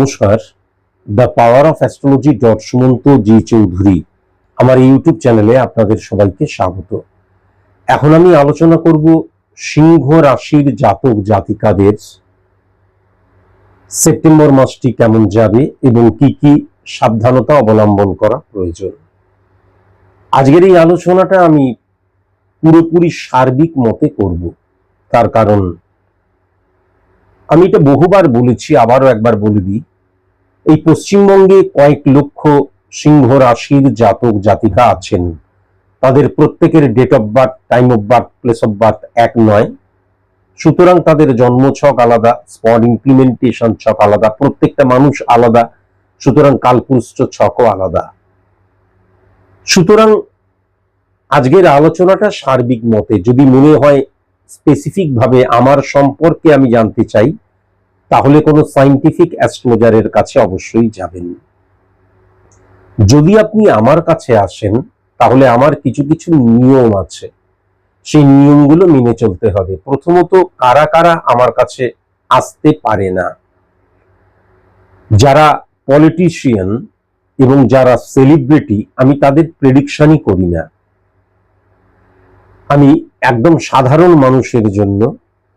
নমস্কার। The power of astrology dot Sumanta ji Chowdhury আমার YouTube চ্যানেলে আপনাদের সবাইকে স্বাগত। এখন আমি আলোচনা করব সিংহ রাশির জাতক জাতিকাদের। সেপ্টেম্বর মাসটি কেমন যাবে এবং কি কি সাবধানতা অবলম্বন করা প্রয়োজন। আজকের এই আলোচনাটা আমি পুরোপুরি সার্বিক মতে করব। তার কারণ আমি এটা বহুবার বলেছি, আবারও একবার বলে দিই। এই পশ্চিমবঙ্গে কয়েক লক্ষ সিংহ রাশির জাতক জাতিকা আছেন। তাদের প্রত্যেকের date of birth time of birth place of birth এক নয়। সুতরাং তাদের জন্ম ছক আলাদা স্পট ইমপ্লিমেন্টেশন ছক আলাদা, প্রত্যেকটা মানুষ আলাদা, সুতরাং কালপুষ্ট ছকও আলাদা। সুতরাং আজকের আলোচনাটা সার্বিক মতে, যদি মনে হয় স্পেসিফিক ভাবে আমার সম্পর্কে আমি জানতে চাই তাহলে কোনো সাইন্টিফিক অ্যাস্ট্রোলজারের কাছে অবশ্যই যাবেন। যদি আপনি আমার কাছে আসেন, তাহলে আমার কিছু কিছু নিয়ম আছে। সেই নিয়মগুলো মেনে চলতে হবে। প্রথমত, কারা কারা আমার কাছে আসতে পারে না? যারা পলিটিশিয়ান এবং যারা সেলিব্রিটি আমি তাদের প্রেডিকশনই করি না। আমি একদম সাধারণ মানুষের জন্য,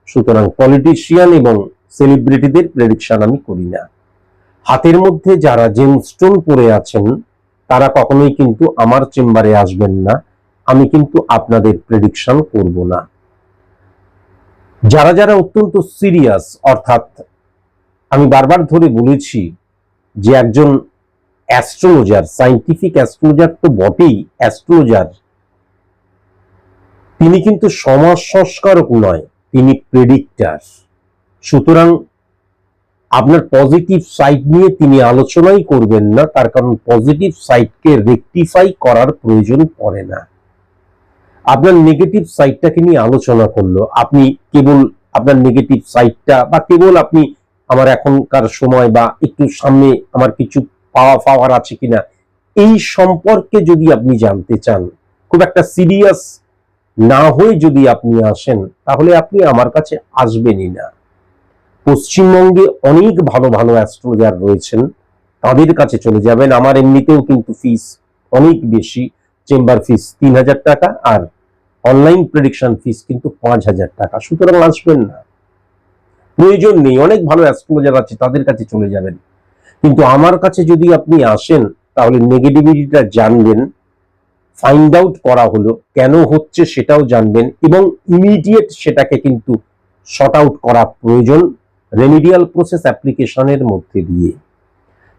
সুতরাং পলিটিশিয়ান এবং সেলিব্রিটিদের প্রেডিকশন আমি করি না। হাতের মধ্যে যারা জেমস্টোন পরে আছেন, তারা কখনোই কিন্তু আমার চেম্বারে আসবেন না। আমি কিন্তু আপনাদের প্রেডিকশন করব না। যারা যারা অত্যন্ত সিরিয়াস অর্থাৎ আমি বারবার ধরে বলেছি যে একজন অ্যাস্ট্রোলজার সাইন্টিফিক অ্যাস্ট্রোলজার তো বটেই অ্যাস্ট্রোলজার তিনি কিন্তু সমাজ সংস্কারক নয়, তিনি প্রেডিক্টার সুতরাং আপনার পজিটিভ সাইড নিয়ে তিনি আলোচনাই করবেন না, তার কারণ পজিটিভ সাইডকে রেকটিফাই করার প্রয়োজন পড়ে না। আপনার নেগেটিভ সাইডটাকে নিয়ে আলোচনা করল, আপনি কেবল আপনার নেগেটিভ সাইডটা বা কেবল আপনি আমার এখনকার সময় বা একটু সামনে আমার কিছু পাওয়া পাওয়ার আছে কিনা, এই সম্পর্কে যদি আপনি জানতে চান, খুব একটা সিরিয়াস না হয়ে যদি আপনি আসেন, তাহলে আপনি আমার কাছে আসবেনই না। পশ্চিমবঙ্গে অনেক ভালো ভালো অ্যাস্ট্রোলজার রয়েছেন। তাদের কাছে চলে যাবেন। আমার এমনিতেও কিন্তু ফিস অনেক বেশি। চেম্বার ফিস তিন হাজার টাকা আর অনলাইন প্রেডিকশন ফিস কিন্তু পাঁচ হাজার টাকা। সুতরাং আসবেন না। প্রয়োজন নেই। অনেক ভালো অ্যাস্ট্রোলজার আছে, তাদের কাছে চলে যাবেন। কিন্তু আমার কাছে যদি আপনি আসেন, তাহলে নেগেটিভিটিটা জানবেন। ফাইন্ড আউট করা হলো, কেন হচ্ছে সেটাও জানবেন এবং ইমিডিয়েট সেটাকে কিন্তু শর্ট আউট করা প্রয়োজন। রেমিডিয়াল প্রসেস অ্যাপ্লিকেশনের মধ্যে দিয়ে।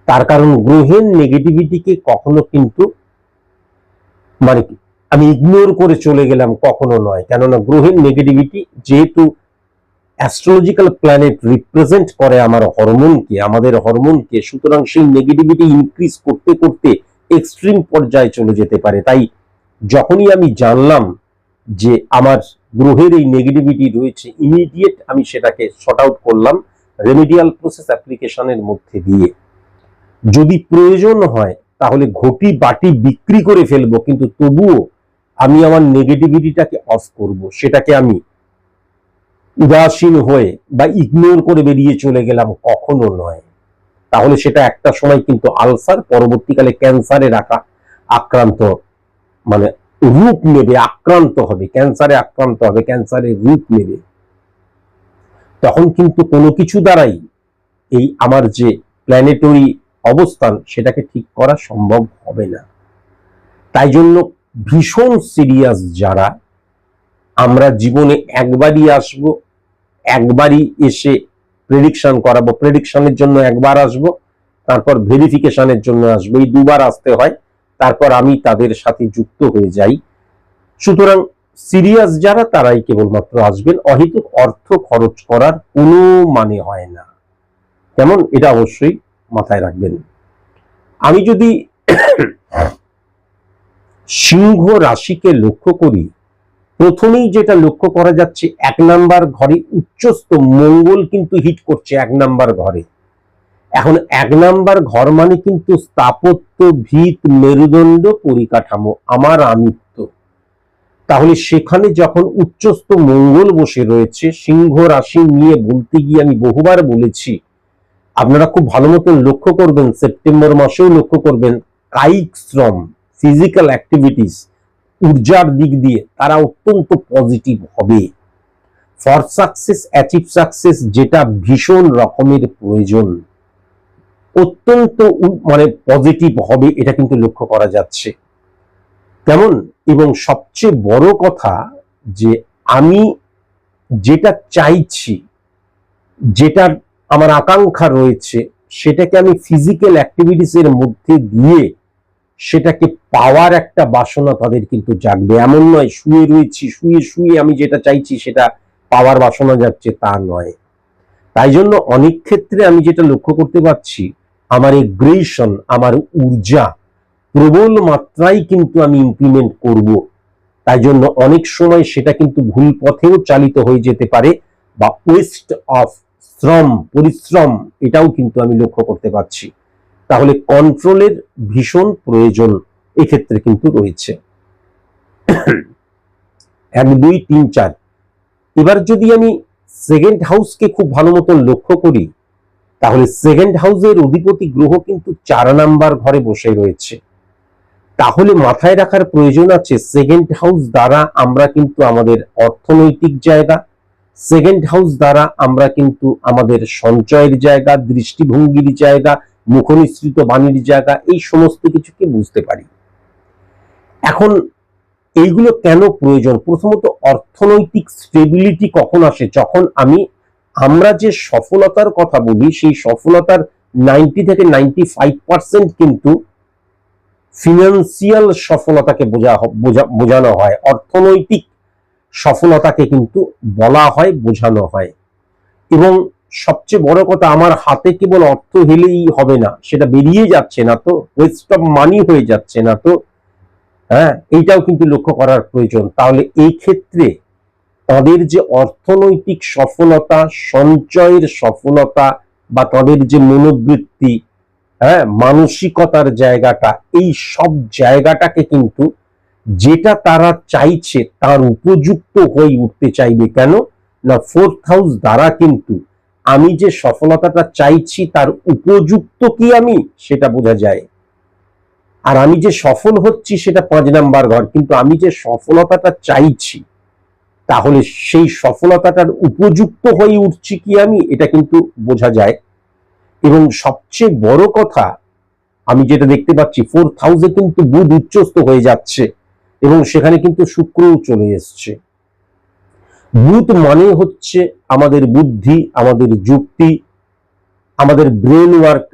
তার কারণ গ্রহের নেগেটিভিটিকে কখনো কিন্তু মানে আমি ইগনোর করে চলে গেলাম কখনো নয়। কেননা গ্রহের নেগেটিভিটি যেহেতু অ্যাস্ট্রোলজিক্যাল প্ল্যানেট রিপ্রেজেন্ট করে আমার হরমোনকে, আমাদের হরমোনকে, সুতরাং সেই নেগেটিভিটি ইনক্রিজ করতে করতে এক্সট্রিম পর্যায়ে চলে যেতে পারে। তাই যখনই আমি জানলাম যে আমার গ্রহের এই নেগেটিভিটি রয়েছে ইমিডিয়েট আমি সেটাকে শর্ট আউট করলাম রেমিডিয়াল প্রসেস অ্যাপ্লিকেশনের মধ্যে দিয়ে। যদি প্রয়োজন হয়, তাহলে ঘটি বাটি বিক্রি করে ফেলব, কিন্তু তবুও আমি আমার নেগেটিভিটিটাকে অফ করব, সেটাকে আমি উদাসীন হয়ে বা ইগনোর করে বেরিয়ে চলে গেলাম কখনো নয়। তাহলে সেটা একটা সময় কিন্তু আলসার, পরবর্তীকালে ক্যান্সারে রাখা আক্রান্ত মানে রূপ নেবে, আক্রান্ত হবে, ক্যান্সারে আক্রান্ত হবে ক্যান্সারের রূপ নেবে। তখন কিন্তু কোনো কিছু দ্বারাই এই আমার যে প্ল্যানেটরি অবস্থান, সেটাকে ঠিক করা সম্ভব হবে না। তাই জন্য ভীষণ সিরিয়াস যারা, আমরা জীবনে একবারই আসব, একবারই এসে প্রেডিকশন করাবো প্রেডিকশনের জন্য একবার আসব, তারপর ভেরিফিকেশনের জন্য আসব, এই দুবার আসতে হয়। তারপর আমি তাদের সাথে যুক্ত হয়ে যাই। সুতরাং সিরিয়াস যারা, তারাই কেবলমাত্র আসবেন। অহেতুক অর্থ খরচ করার কোনো মানে হয় না। কেমন? এটা অবশ্যই মাথায় রাখবেন। আমি যদি সিংহ রাশিকে লক্ষ্য করি, প্রথমেই যেটা লক্ষ্য করা যাচ্ছে, এক নাম্বার ঘরে উচ্চস্থ মঙ্গল কিন্তু হিট করছে এক নাম্বার ঘরে। এখন এক নাম্বার ঘর মানে কিন্তু স্থাপত্য, ভিত, মেরুদণ্ড, পরিকাঠামো, আমার আমিত্ব। তাহলে সেখানে যখন উচ্চস্থ মঙ্গল বসে রয়েছে, সিংহ রাশি নিয়ে বলতে গিয়ে আমি বহুবার বলেছি, আপনারা খুব ভালো মতন লক্ষ্য করবেন, সেপ্টেম্বর মাসেও লক্ষ্য করবেন, কায়িক শ্রম ফিজিক্যাল অ্যাক্টিভিটিস ঊর্জার দিক দিয়ে তারা অত্যন্ত পজিটিভ হবে। ফর সাকসেস অ্যাচিভ সাকসেস যেটা ভীষণ রকমের প্রয়োজন। অত্যন্ত মানে পজিটিভ হবে, এটা কিন্তু লক্ষ্য করা যাচ্ছে। কেমন? এবং সবচেয়ে বড় কথা যে আমি যেটা চাইছি, যেটার আমার আকাঙ্ক্ষা রয়েছে, সেটাকে আমি ফিজিক্যাল অ্যাক্টিভিটিস এর মধ্যে দিয়ে সেটাকে পাওয়ার একটা বাসনা তাদের কিন্তু জাগবে। এমন নয়, শুয়ে রয়েছি, শুয়ে শুয়ে আমি যেটা চাইছি সেটা পাওয়ার বাসনা যাচ্ছে তা নয়। তাই জন্য অনেক ক্ষেত্রে আমি যেটা লক্ষ্য করতে পারছি আমার এগ্রেশন আমার ঊর্জা প্রবল মাত্রায় কিন্তু আমি ইমপ্লিমেন্ট করব। তাই জন্য অনেক সময় সেটা কিন্তু ভুল পথেও চালিত হয়ে যেতে পারে বা ওয়েস্ট অফ শ্রম, পরিশ্রম এটাও কিন্তু আমি লক্ষ্য করতে পারছি। তাহলে কন্ট্রোলের ভীষণ প্রয়োজন এক্ষেত্রে কিন্তু রয়েছে। এক, দুই, তিন, চার। এবার যদি আমি সেকেন্ড হাউসকে খুব ভালো মতন লক্ষ্য করি তাহলে সেকেন্ড হাউসের অধিপতি গ্রহ কিন্তু চার নাম্বার ঘরে বসে রয়েছে। তাহলে মাথায় রাখার প্রয়োজন আছে সেকেন্ড হাউস দ্বারা আমরা কিন্তু আমাদের অর্থনৈতিক জায়গা সেকেন্ড হাউস দ্বারা আমরা কিন্তু আমাদের সঞ্চয়ের জায়গা, দৃষ্টিভঙ্গির জায়গা, মুখনিসৃত বাণীর জায়গা, এই সমস্ত কিছুকে বুঝতে পারি। এখন এইগুলো কেন প্রয়োজন? প্রথমত অর্থনৈতিক স্টেবিলিটি কখন আসে? যখন আমি আমরা যে সফলতার কথা বলি, সেই সফলতার নাইনটি থেকে নাইনটি ফাইভ পার্সেন্ট কিন্তু ফিনান্সিয়াল সফলতাকে বোঝা বোঝা- বোঝানো হয়। অর্থনৈতিক সফলতাকে কিন্তু বলা হয়, বোঝানো হয়। এবং সবচেয়ে বড় কথা, আমার হাতে কেবল অর্থ হেলেই হবে না, সেটা বেরিয়ে যাচ্ছে না তো ওয়েস্ট অফ মানি হয়ে যাচ্ছে না তো হ্যাঁ এইটাও কিন্তু লক্ষ্য করার প্রয়োজন। তাহলে এই ক্ষেত্রে তাদের যে অর্থনৈতিক সফলতা, সঞ্চয়ের সফলতা বা তাদের যে মনোবৃত্তি হ্যাঁ মানসিকতার জায়গাটা, এই সব জায়গাটাকে কিন্তু যেটা তারা চাইছে তার উপযুক্ত হয়ে উঠতে চাইবে কেন? না ফোর্থ হাউস দ্বারা কিন্তু আমি যে সফলতাটা চাইছি তার উপযুক্ত কি আমি? সেটা বোঝা যায়। আর আমি যে সফল হচ্ছি সেটা পাঁচ নাম্বার ঘর, কিন্তু আমি যে সফলতাটা চাইছি তাহলে সেই সফলতাটার উপযুক্ত হয়ে উঠছি কি আমি, এটা কিন্তু বোঝা যায়। এবং সবচেয়ে বড় কথা, আমি যেটা দেখতে পাচ্ছি ফোর হাউসে কিন্তু বুধ উচ্চস্থ হয়ে যাচ্ছে এবং সেখানে কিন্তু শুক্রও চলে এসছে। বুধ মানে হচ্ছে আমাদের বুদ্ধি, আমাদের যুক্তি, আমাদের ব্রেন ওয়ার্ক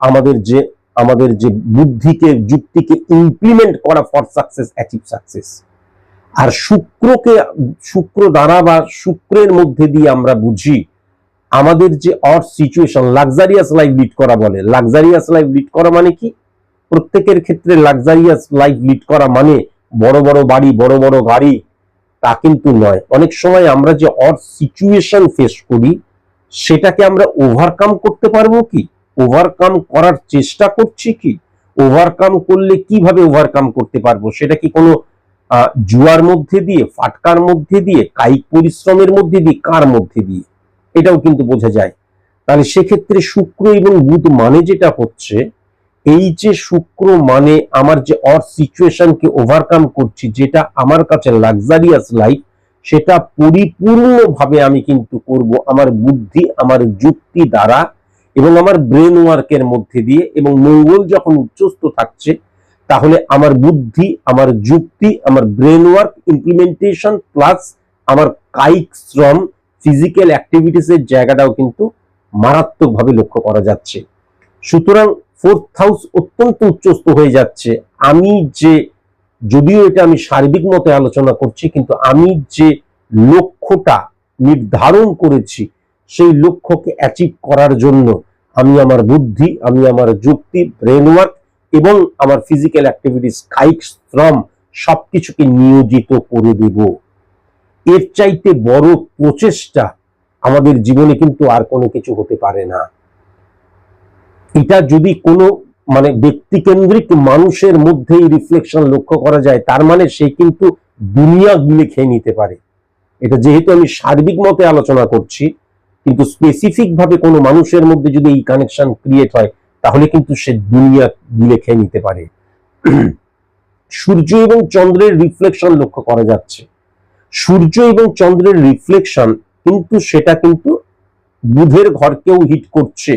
আমাদের যে আমাদের যে বুদ্ধিকে, যুক্তিকে ইমপ্লিমেন্ট করা ফর সাকসেস অ্যাচিভ সাকসেস আর শুক্রকে, শুক্র দ্বারা বা শুক্রের মধ্যে দিয়ে আমরা বুঝি, আমাদের যে or situation luxurious life lead করা বলে। লাক্সারিয়াস লাইফ লিড করা মানে কি? প্রত্যেকের ক্ষেত্রে লাক্সারিয়াস লাইফ লিড করা মানে বড় বড় বাড়ি, বড় বড় গাড়ি, তা কিন্তু নয়। অনেক সময় আমরা যে অর সিচুয়েশন ফেস করি, সেটাকে আমরা ওভারকাম করতে পারব কি? ওভারকাম করার চেষ্টা করছি কি? ওভারকাম করলে কীভাবে ওভারকাম করতে পারব? সেটা কি কোনো জুয়ার মধ্যে দিয়ে, ফাটকার মধ্যে দিয়ে, কায়িক পরিশ্রমের মধ্যে দিয়ে, কার মধ্যে দিয়ে? এটাও কিন্তু বোঝা যায়। তাহলে সেক্ষেত্রে শুক্র এবং বুধ মানে যেটা হচ্ছে, এই যে শুক্র মানে আমার যে অর সিচুয়েশনকে ওভারকাম করছি, যেটা আমার কাছে লাক্সারিয়াস লাইফ সেটা পরিপূর্ণভাবে আমি কিন্তু করব আমার বুদ্ধি, আমার যুক্তি দ্বারা এবং আমার ব্রেন ওয়ার্কের মধ্যে দিয়ে এবং মঙ্গল যখন উচ্চস্থ থাকছে তাহলে আমার বুদ্ধি, আমার যুক্তি, আমার ব্রেন ওয়ার্ক ইমপ্লিমেন্টেশন প্লাস আমার কায়িক শ্রম ফিজিক্যাল অ্যাক্টিভিটিস এর জায়গাটাও কিন্তু মারাত্মকভাবে লক্ষ্য করা যাচ্ছে। সুতরাং ফোর্থ হাউস অত্যন্ত উচ্চস্ত হয়ে যাচ্ছে। আমি যে, যদিও এটা আমি সার্বিক মতে আলোচনা করছি, কিন্তু আমি যে লক্ষ্যটা নির্ধারণ করেছি, সেই লক্ষ্যকে অ্যাচিভ করার জন্য আমি আমার বুদ্ধি, আমি আমার যুক্তি ব্রেন ওয়ার্ক এবং আমার ফিজিক্যাল অ্যাক্টিভিটিস কায়িক শ্রম সবকিছুকে নিয়োজিত করে দেব। এর চাইতে বড় প্রচেষ্টা আমাদের জীবনে কিন্তু আর কোনো কিছু হতে পারে না। এটা যদি কোনো মানে ব্যক্তিকেন্দ্রিক মানুষের মধ্যেই রিফ্লেকশন লক্ষ্য করা যায়, তার মানে সে কিন্তু দুনিয়া গিলে খেয়ে নিতে পারে। এটা যেহেতু আমি সার্বিক মতে আলোচনা করছি, কিন্তু স্পেসিফিক ভাবে কোনো মানুষের মধ্যে যদি এই কানেকশন ক্রিয়েট হয় তাহলে কিন্তু সে দুনিয়া গিলে খেয়ে নিতে পারে। সূর্য এবং চন্দ্রের রিফ্লেকশন লক্ষ্য করা যাচ্ছে। সূর্য এবং চন্দ্রের রিফ্লেকশন কিন্তু সেটা কিন্তু বুধের ঘরকেও হিট করছে।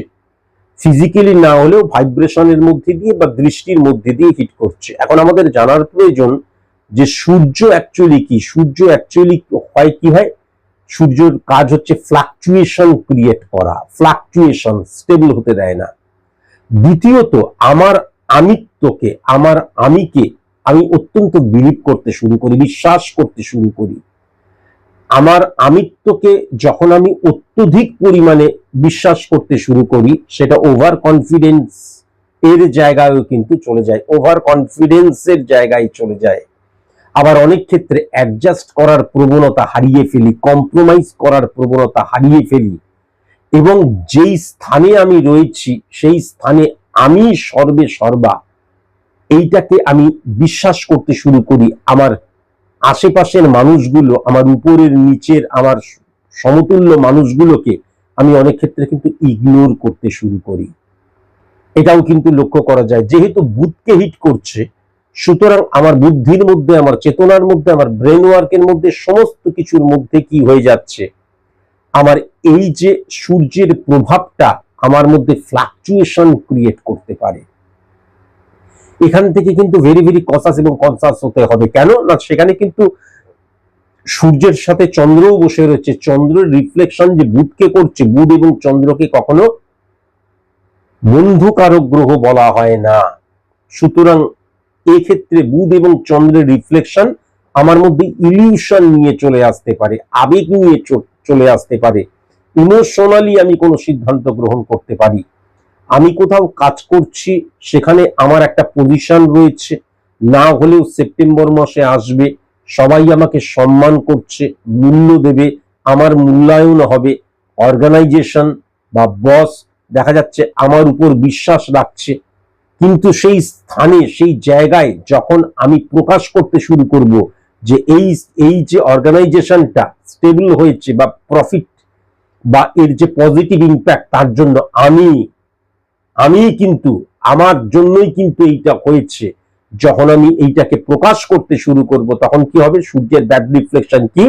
ফিজিক্যালি না হলেও ভাইব্রেশনের মধ্যে দিয়ে বা দৃষ্টির মধ্যে দিয়ে হিট করছে। এখন আমাদের জানার প্রয়োজন যে সূর্য অ্যাকচুয়ালি কি? সূর্য অ্যাকচুয়ালি হয় কি হয়? সূর্যের কাজ হচ্ছে ফ্লাকচুয়েশন ক্রিয়েট করা। ফ্লাকচুয়েশন স্টেবল হতে দেয় না। দ্বিতীয়ত, আমার আমিত্বকে, আমার আমিকে আমি অত্যন্ত বিলিভ করতে শুরু করি, বিশ্বাস করতে শুরু করি। আমার আমিত্বকে যখন আমি অত্যধিক পরিমাণে বিশ্বাস করতে শুরু করি, সেটা ওভার কনফিডেন্স এর জায়গায়ও কিন্তু চলে যায় ওভার কনফিডেন্সের জায়গায় চলে যায়। আবার অনেক ক্ষেত্রে অ্যাডজাস্ট করার প্রবণতা হারিয়ে ফেলি কম্প্রোমাইজ করার প্রবণতা হারিয়ে ফেলি। এবং যেই স্থানে আমি রয়েছি, সেই স্থানে আমি সর্বে সর্বা, এইটাকে আমি বিশ্বাস করতে শুরু করি। আমার আশেপাশের মানুষগুলো, আমার উপরের নিচের, আমার সমতুল্য মানুষগুলোকে আমি অনেক ক্ষেত্রে কিন্তু ইগনোর করতে শুরু করি। এটাও কিন্তু লক্ষ্য করা যায়। যেহেতু বুধকে হিট করছে, সুতরাং আমার বুদ্ধির মধ্যে, আমার চেতনার মধ্যে, আমার ব্রেন ওয়ার্কের মধ্যে সমস্ত কিছুর মধ্যে কি হয়ে যাচ্ছে? আমার এই যে সূর্যের প্রভাবটা আমার মধ্যে ফ্লাকচুয়েশন ক্রিয়েট করতে পারে। এখান থেকে কিন্তু ভেরি ভেরি কসাস এবং কনসাস হতে হবে। কেন? না, সেখানে কিন্তু সূর্যের সাথে চন্দ্রও বসে রয়েছে। চন্দ্রের রিফ্লেকশন যে বুধকে করছে, বুধ এবং চন্দ্রকে কখনো বন্ধুকারক গ্রহ বলা হয় না। সুতরাং এক্ষেত্রে বুধ এবং চন্দ্রের রিফ্লেকশন আমার মধ্যে ইলিউশন নিয়ে চলে আসতে পারে, আবেগ নিয়ে চলে আসতে পারে। ইমোশনালি আমি কোনো সিদ্ধান্ত গ্রহণ করতে পারি। আমি কোথাও কাজ করছি, সেখানে আমার একটা পজিশন রয়েছে। না হলেও সেপ্টেম্বর মাসে আসবে, সবাই আমাকে সম্মান করছে, মূল্য দেবে, আমার মূল্যায়ন হবে। অর্গানাইজেশন বা বস দেখা যাচ্ছে আমার উপর বিশ্বাস রাখছে। কিন্তু সেই স্থানে, সেই জায়গায় যখন আমি প্রকাশ করতে শুরু করব যে এই এই যে অর্গানাইজেশনটা স্টেবল হয়েছে বা প্রফিট বা এর যে পজিটিভ ইম্প্যাক্ট তার জন্য আমি আমি কিন্তু, আমার জন্যই কিন্তু এইটা হয়েছে। যখন আমি এইটাকে প্রকাশ করতে শুরু করব, তখন কি হবে? সূর্যের ব্যাড রিফ্লেকশন কি?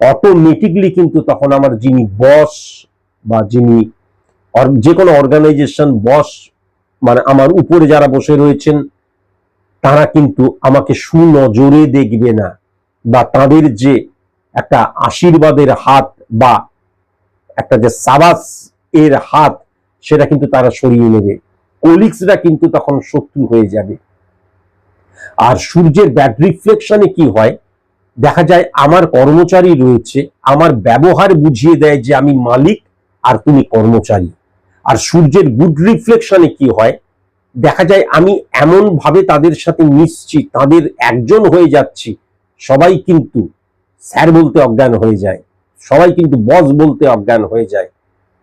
অটোমেটিকলি কিন্তু তখন আমার যিনি বস বা যিনি যে কোনো অর্গানাইজেশন বস মানে আমার উপরে যারা বসে রয়েছেন তারা কিন্তু আমাকে সুনজরে দেখবে না বা তাদের যে একটা আশীর্বাদের হাত বা একটা যে সাবাস এর হাত, সেটা কিন্তু তারা সরিয়ে নেবে। কলিগসরা কিন্তু তখন শত্রু হয়ে যাবে। আর সূর্যের ব্যাড রিফ্লেকশনে কি হয়? দেখা যায় আমার কর্মচারী রয়েছে, আমার ব্যবহার বুঝিয়ে দেয় যে আমি মালিক আর তুমি কর্মচারী। আর সূর্যের গুড রিফ্লেকশনে কি হয়? দেখা যায় আমি এমন ভাবে তাদের সাথে মিশছি, তাদের একজন হয়ে যাচ্ছি, সবাই কিন্তু স্যার বলতে অজ্ঞান হয়ে যায়, সবাই কিন্তু বস বলতে অজ্ঞান হয়ে যায়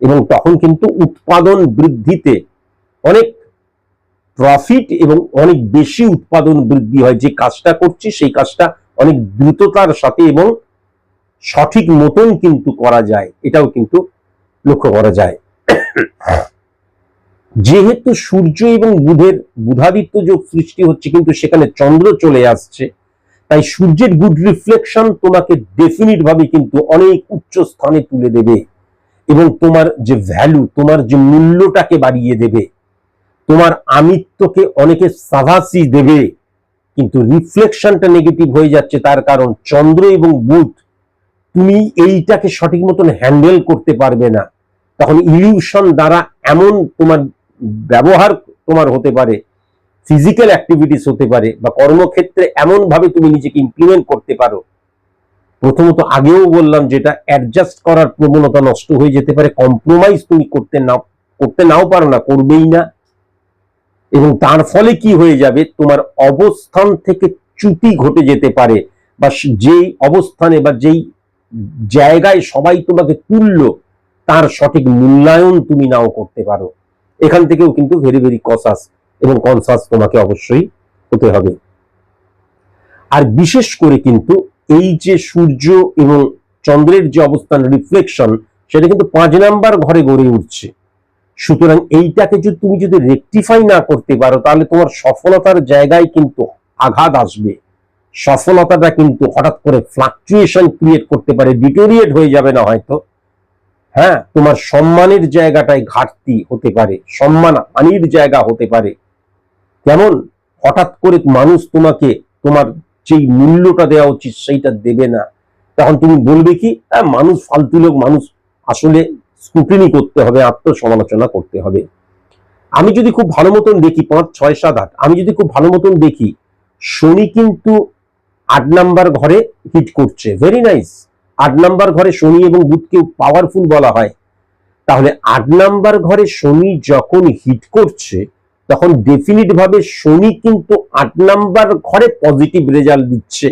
এবং তখন কিন্তু উৎপাদন বৃদ্ধিতে অনেক প্রফিট এবং অনেক বেশি উৎপাদন বৃদ্ধি হয়, যে কাজটা করছি সেই কাজটা অনেক দ্রুততার সাথে এবং সঠিক মতন কিন্তু করা যায়, এটাও কিন্তু লক্ষ্য করা যায়। যেহেতু সূর্য এবং বুধের বুধাদিত্য যোগ সৃষ্টি হচ্ছে, কিন্তু সেখানে চন্দ্র চলে আসছে, তাই সূর্যের গুড রিফ্লেকশন তোমাকে ডেফিনিট ভাবে কিন্তু অনেক উচ্চ স্থানে তুলে দেবে এবং তোমার যে ভ্যালু তোমার যে মূল্যটাকে বাড়িয়ে দেবে, তোমার আমিত্বকে অনেকে সাভাসি দেবে, কিন্তু রিফ্লেকশনটা নেগেটিভ হয়ে যাচ্ছে তার কারণ চন্দ্র এবং বুধ তুমি এইটাকে সঠিক মতন হ্যান্ডেল করতে পারবে না। তখন ইলিউশন দ্বারা এমন তোমার ব্যবহার তোমার হতে পারে ফিজিক্যাল অ্যাক্টিভিটিস হতে পারে বা কর্মক্ষেত্রে এমন ভাবে তুমি নিজেকে ইমপ্লিমেন্ট করতে পারো। প্রথমত আগেও বললাম যেটা অ্যাডজাস্ট করার প্রবণতা নষ্ট হয়ে যেতে পারে কম্প্রোমাইজ তুমি করতে নাও করতে নাও পারো না, করবেই না। এবং তার ফলে কি হয়ে যাবে, তোমার অবস্থান থেকে চ্যুতি ঘটে যেতে পারে বা যেই অবস্থানে বা যেই জায়গায় সবাই তোমাকে তুললো তার সঠিক মূল্যায়ন তুমি নাও করতে পারো। এখান থেকেও কিন্তু ভেরি ভেরি কসাস এবং কনসাস তোমাকে অবশ্যই হতে হবে। আর বিশেষ করে কিন্তু এই যে সূর্য এবং চন্দ্রের যে অবস্থান রিফ্লেকশন সেটা কিন্তু পাঁচ নাম্বার ঘরে গড়ে উঠছে। সুতরাং এইটাকে যদি তুমি যদি রেকটিফাই না করতে পারো, তাহলে তোমার সফলতার জায়গায় কিন্তু আঘাত আসবে। সফলতাটা কিন্তু হঠাৎ করে ফ্লাকচুয়েশন ক্রিয়েট করতে পারে ডিটোরিয়েট হয়ে যাবে না হয়তো। হ্যাঁ তোমার সম্মানের জায়গাটায় ঘাটতি হতে পারে, সম্মান হানির জায়গা হতে পারে। কেমন? হঠাৎ করে মানুষ তোমাকে, তোমার যেই মূল্যটা দেওয়া উচিত সেইটা দেবে না। তখন তুমি বলবে কি হ্যাঁ মানুষ ফালতু লোক, মানুষ আসলে স্ক্রুটিনি করতে হবে, আত্মসমালোচনা করতে হবে। আমি যদি খুব ভালো মতন দেখি, পাঁচ, ছয়, সাত, আট, আমি যদি খুব ভালো মতন দেখি, শনি কিন্তু আট নাম্বার ঘরে হিট করছে। ভেরি নাইস আট নাম্বার ঘরে শনি এবং বুধকে পাওয়ারফুল বলা হয়। তাহলে আট নাম্বার ঘরে শনি যখন হিট করছে, তখন ডেফিনিট শনি কিন্তু আট নাম্বার ঘরে পজিটিভ রেজাল্ট দিচ্ছে।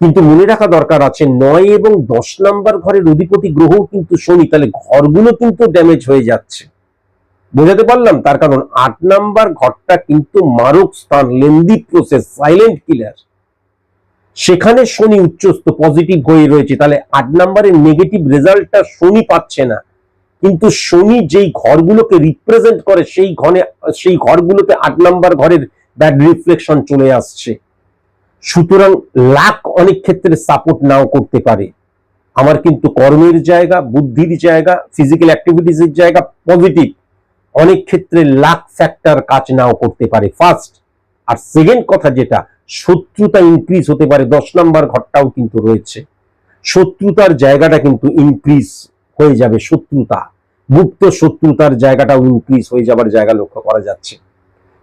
কিন্তু মনে রাখা দরকার আছে, নয় এবং দশ নাম্বার ঘরের অধিপতি গ্রহ কিন্তু শনি, তাহলে ঘরগুলো কিন্তু ড্যামেজ হয়ে যাচ্ছে। বোঝাতে পারলাম? তার কারণ আট নাম্বার ঘরটা কিন্তু মারক স্থান লেন্দি প্রসেস সাইলেন্ট কিলার সেখানে শনি উচ্চস্থ পজিটিভ হয়ে রয়েছে। তাহলে আট নাম্বারের নেগেটিভ রেজাল্টটা শনি পাচ্ছে না। কিন্তু শনি যেই ঘরগুলোকে রিপ্রেজেন্ট করে, সেই ঘরে সেই ঘরগুলোতে আট নাম্বার ঘরের ব্যাড রিফ্লেকশন চলে আসছে। সুতরাং লাক অনেক ক্ষেত্রে সাপোর্ট নাও করতে পারে। আমার কিন্তু কর্মের জায়গা, বুদ্ধির জায়গা ফিজিক্যাল অ্যাক্টিভিটিসের জায়গা পজিটিভ অনেক ক্ষেত্রে লাক ফ্যাক্টর কাজ নাও করতে পারে। ফার্স্ট আর সেকেন্ড কথা যেটা শত্রুতা ইনক্রিজ হতে পারে, দশ নাম্বার ঘরটাও কিন্তু রয়েছে। শত্রুতার জায়গাটা কিন্তু ইনক্রিজ হয়ে যাবে, শত্রুতা। গুপ্ত শত্রুতার জায়গাটাও ইনক্রিজ হয়ে যাবার জায়গা লক্ষ্য করা যাচ্ছে।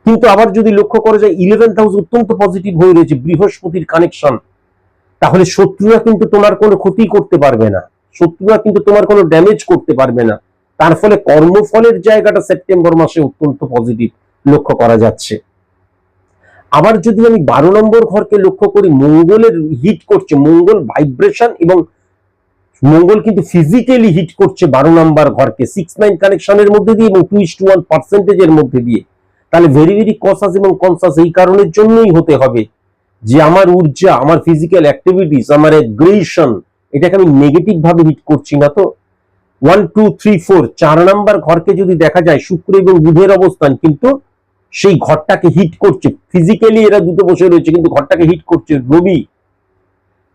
কিন্তু আবার যদি লক্ষ্য করা যায় ইলেভেন্থ হাউস অত্যন্ত পজিটিভ হয়ে রয়েছে, বৃহস্পতির কানেকশন তাহলে শত্রুরা কিন্তু তোমার কোনো ক্ষতি করতে পারবে না। শত্রুরা কিন্তু তোমার কোনো ড্যামেজ করতে পারবে না। তার ফলে কর্মফলের জায়গাটা সেপ্টেম্বর মাসে অত্যন্ত পজিটিভ লক্ষ্য করা যাচ্ছে। আবার যদি আমি বারো নম্বর ঘরকে লক্ষ্য করি, মঙ্গলের হিট করছে, মঙ্গল ভাইব্রেশন এবং মঙ্গল কিন্তু ফিজিক্যালি হিট করছে বারো নম্বর ঘরকে সিক্স নাইন কানেকশনের মধ্যে দিয়ে এবং টু ইস টু ওয়ান পার্সেন্টেজের মধ্যে দিয়ে। তাহলে ভেরি ভেরি কসাস এবং কনসাস এই কারণের জন্যই হতে হবে যে আমার ঊর্জা, আমার ফিজিক্যাল অ্যাক্টিভিটিস আমার এগ্রেশন এটাকে আমি নেগেটিভ ভাবে হিট করছি না তো। ওয়ান টু থ্রি ফোর চার নাম্বার ঘরকে যদি দেখা যায়, শুক্র এবং বুধের অবস্থান কিন্তু সেই ঘরটাকে হিট করছে। ফিজিক্যালি এরা দুটো বসে রয়েছে, কিন্তু ঘরটাকে হিট করছে রবি।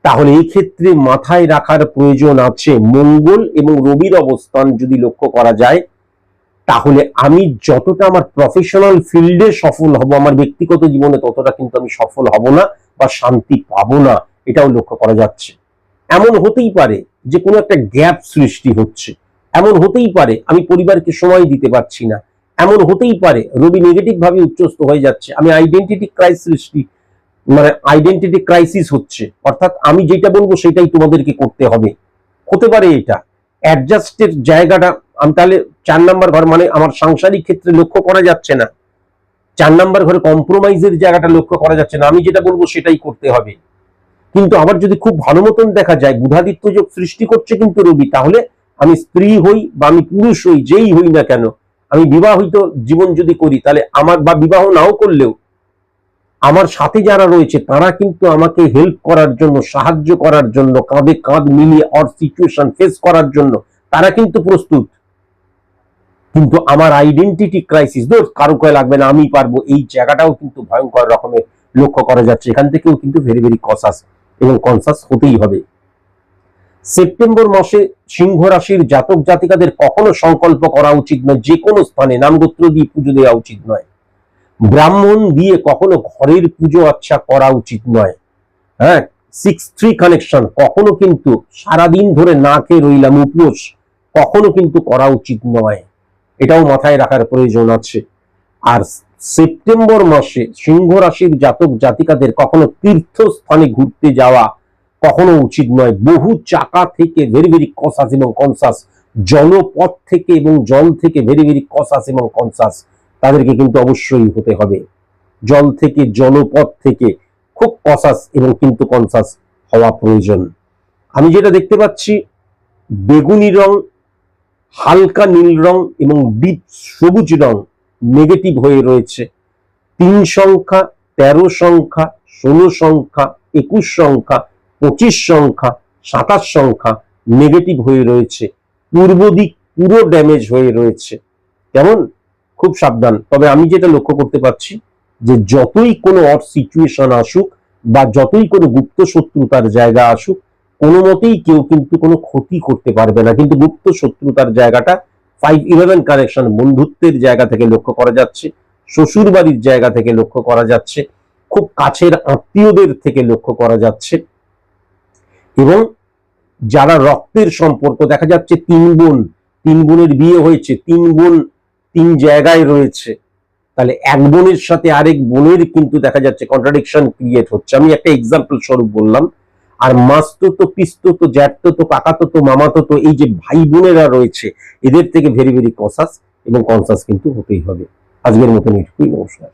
তাহলে এই ক্ষেত্রে মাথায় রাখার প্রয়োজন আছে মঙ্গল এবং রবির অবস্থান যদি লক্ষ্য করা যায়, তাহলে আমি যতটা আমার প্রফেশনাল ফিল্ডে সফল হব, আমার ব্যক্তিগত জীবনে ততটা কিন্তু আমি সফল হব না বা শান্তি পাবো না, এটাও লক্ষ্য করা যাচ্ছে। এমন হতেই পারে যে কোনো একটা গ্যাপ সৃষ্টি হচ্ছে। এমন হতেই পারে, আমি পরিবারকে সময় দিতে পারছি না। এমন হতেই পারে, রবি নেগেটিভ ভাবে উচ্চস্ত হয়ে যাচ্ছে। আমি আইডেন্টিটি ক্রাইস সৃষ্টি মানে আইডেন্টিটি ক্রাইসিস হচ্ছে। অর্থাৎ আমি যেটা বলব সেটাই তোমাদেরকে করতে হবে। হতে পারে এটা। অ্যাডজাস্টের জায়গাটা, আমি তাহলে চার নাম্বার ঘর মানে আমার সাংসারিক ক্ষেত্রে লক্ষ্য করা যাচ্ছে না। চার নাম্বার ঘরে কম্প্রোমাইজের জায়গাটা লক্ষ্য করা যাচ্ছে না। আমি যেটা বলব সেটাই করতে হবে। কিন্তু আবার যদি খুব ভালো মতন দেখা যায়, বুধাদিত্য যোগ সৃষ্টি করছে কিন্তু রবি, তাহলে আমি স্ত্রী হই বা আমি পুরুষ হই, যেই হই না কেন আমি বিবাহিত জীবন যদি করি, তাহলে আমার বা বিবাহ নাও করলেও আমার সাথে যারা রয়েছে, তারা কিন্তু আমাকে হেল্প করার জন্য, সাহায্য করার জন্য, কাঁধে কাঁধ মিলিয়ে অর সিচুয়েশন ফেস করার জন্য, তারা কিন্তু প্রস্তুত। কিন্তু আমার আইডেন্টিটি ক্রাইসিস দোষ কারও কয়ে লাগবে না, আমি পারব, এই জায়গাটাও কিন্তু ভয়ঙ্কর রকমের লক্ষ্য করা যাচ্ছে, এখান থেকেও কিন্তু ভেরি ভেরি কসাস এবং কনসাস হতেই হবে। সেপ্টেম্বর মাসে সিংহ রাশির জাতক জাতিকাদের কখনো সংকল্প করা উচিত নয়, যে কোনো স্থানে নামগোত্র দিয়ে পুজো দেওয়া উচিত নয়। ব্রাহ্মণ দিয়ে কখনো ঘরের পুজো আচ্ছা করা উচিত নয়। হ্যাঁ সিক্স থ্রি কানেকশন কখনো কিন্তু সারাদিন ধরে না খেয়ে রইলাম উপোস, কখনো কিন্তু করা উচিত নয়। এটাও মাথায় রাখার প্রয়োজন আছে। আর সেপ্টেম্বর মাসে সিংহ রাশির জাতক জাতিকাদের কখনো তীর্থস্থানে ঘুরতে যাওয়া কখনো উচিত নয়। বহু চাকা থেকে ভেরি ভেরি কসাস এবং কনসাস জলপথ থেকে এবং জল থেকে ভেরি ভেরি কসাস এবং কনসাস তাদেরকে কিন্তু অবশ্যই হতে হবে। জল থেকে, জলপথ থেকে খুব কসাস এবং কিন্তু কনসাস হওয়া প্রয়োজন। আমি যেটা দেখতে পাচ্ছি, বেগুনি রং, হালকা নীল রং এবং ডিপ সবুজ রং নেগেটিভ হয়ে রয়েছে। তিন সংখ্যা, তেরো সংখ্যা, ষোলো সংখ্যা, একুশ সংখ্যা পঁচিশ সংখ্যা, সাতাশ সংখ্যা নেগেটিভ হয়ে রয়েছে। পূর্ব দিক পুরো ড্যামেজ হয়ে রয়েছে। কেমন? খুব সাবধান। তবে আমি যেটা লক্ষ্য করতে পারছি যে যতই কোনো অড সিচুয়েশন আসুক বা যতই কোনো গুপ্ত শত্রুতার জায়গা আসুক, কোনো মতেই কেউ কিন্তু কোনো ক্ষতি করতে পারবে না। কিন্তু গুপ্ত শত্রুতার জায়গাটা ফাইভ ইলেভেন কানেকশন বন্ধুত্বের জায়গা থেকে লক্ষ্য করা যাচ্ছে শ্বশুর বাড়ির জায়গা থেকে লক্ষ্য করা যাচ্ছে, খুব কাছের আত্মীয়দের থেকে লক্ষ্য করা যাচ্ছে। এবং যারা রক্তের সম্পর্ক, দেখা যাচ্ছে তিন বোন, তিন বোনের বিয়ে হয়েছে, তিন বোন তিন জায়গায় রয়েছে, তাহলে এক বোনের সাথে আরেক বোনের কিন্তু দেখা যাচ্ছে কন্ট্রাডিকশন ক্রিয়েট হচ্ছে। আমি একটা এক্সাম্পল স্বরূপ বললাম, আর মাস্তো তো, পিস্তো তো মামাতো তো, এই যে ভাই বোনেরা রয়েছে, এদের থেকে ভেরি ভেরি কসাস এবং কনসাস কিন্তু হতেই হবে। আজকের মতন এটুকুই, নমস্কার।